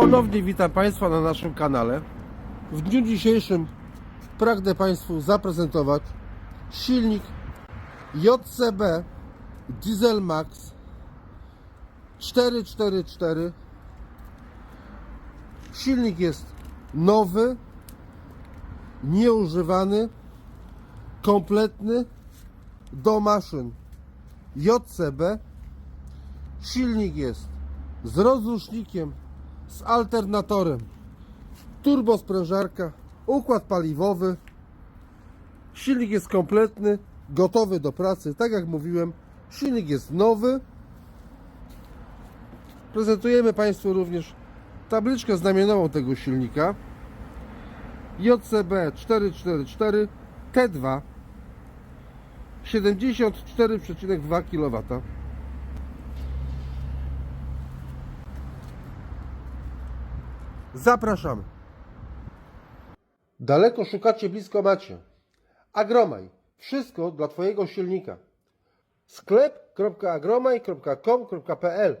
Ponownie witam Państwa na naszym kanale. W dniu dzisiejszym pragnę Państwu zaprezentować silnik JCB Diesel Max 444. Silnik jest nowy, nieużywany, kompletny do maszyn JCB. Silnik jest z rozrusznikiem, z alternatorem, turbosprężarka, układ paliwowy. Silnik jest kompletny, gotowy do pracy. Tak jak mówiłem, silnik jest nowy. Prezentujemy Państwu również tabliczkę znamionową tego silnika. JCB 444 T2 74,2 kW. Zapraszamy. Daleko szukacie, blisko macie. Agromaj. Wszystko dla Twojego silnika. sklep.agromaj.com.pl